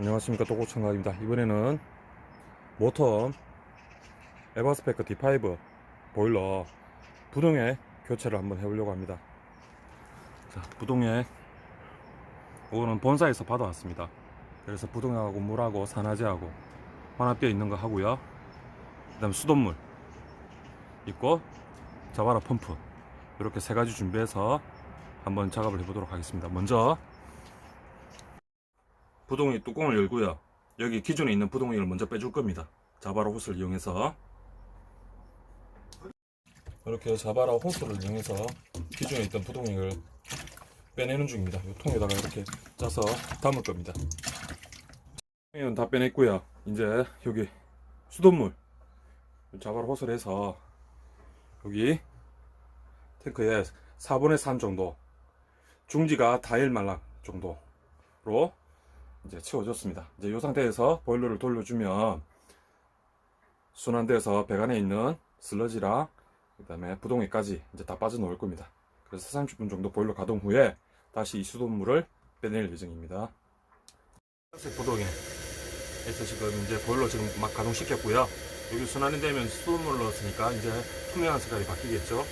안녕하십니까. 또고청각입니다. 이번에는 모텀 에바스페크 D5 보일러 부동액 교체를 한번 해보려고 합니다. 자 부동액 이거는 본사에서 받아왔습니다. 그래서 부동액하고 물하고 산화제하고 혼합되어 있는 거 하고요. 그 다음 수돗물 있고 자바라 펌프 이렇게 세 가지 준비해서 한번 작업을 해보도록 하겠습니다. 먼저 부동액 뚜껑을 열고요. 여기 기존에 있는 부동액을 먼저 빼줄 겁니다. 자바라 호스를 이용해서 이렇게 자바라 호스를 이용해서 기존에 있던 부동액을 빼내는 중입니다. 이 통에다가 이렇게 짜서 담을 겁니다. 부동액은 다 빼냈고요. 이제 여기 수돗물 자바라 호스를 해서 여기 탱크에 4분의 3 정도 중지가 다일 말랑 정도로 이제 채워졌습니다. 이제 이 상태에서 보일러를 돌려주면 순환돼서 배관에 있는 슬러지랑 그 다음에 부동액까지 이제 다 빠져나올 겁니다. 그래서 30분 정도 보일러 가동 후에 다시 이 수돗물을 빼낼 예정입니다. 부동액에서 지금 이제 보일러 지금 막 가동시켰고요. 여기 순환이 되면 수돗물 넣었으니까 이제 투명한 색깔이 바뀌겠죠.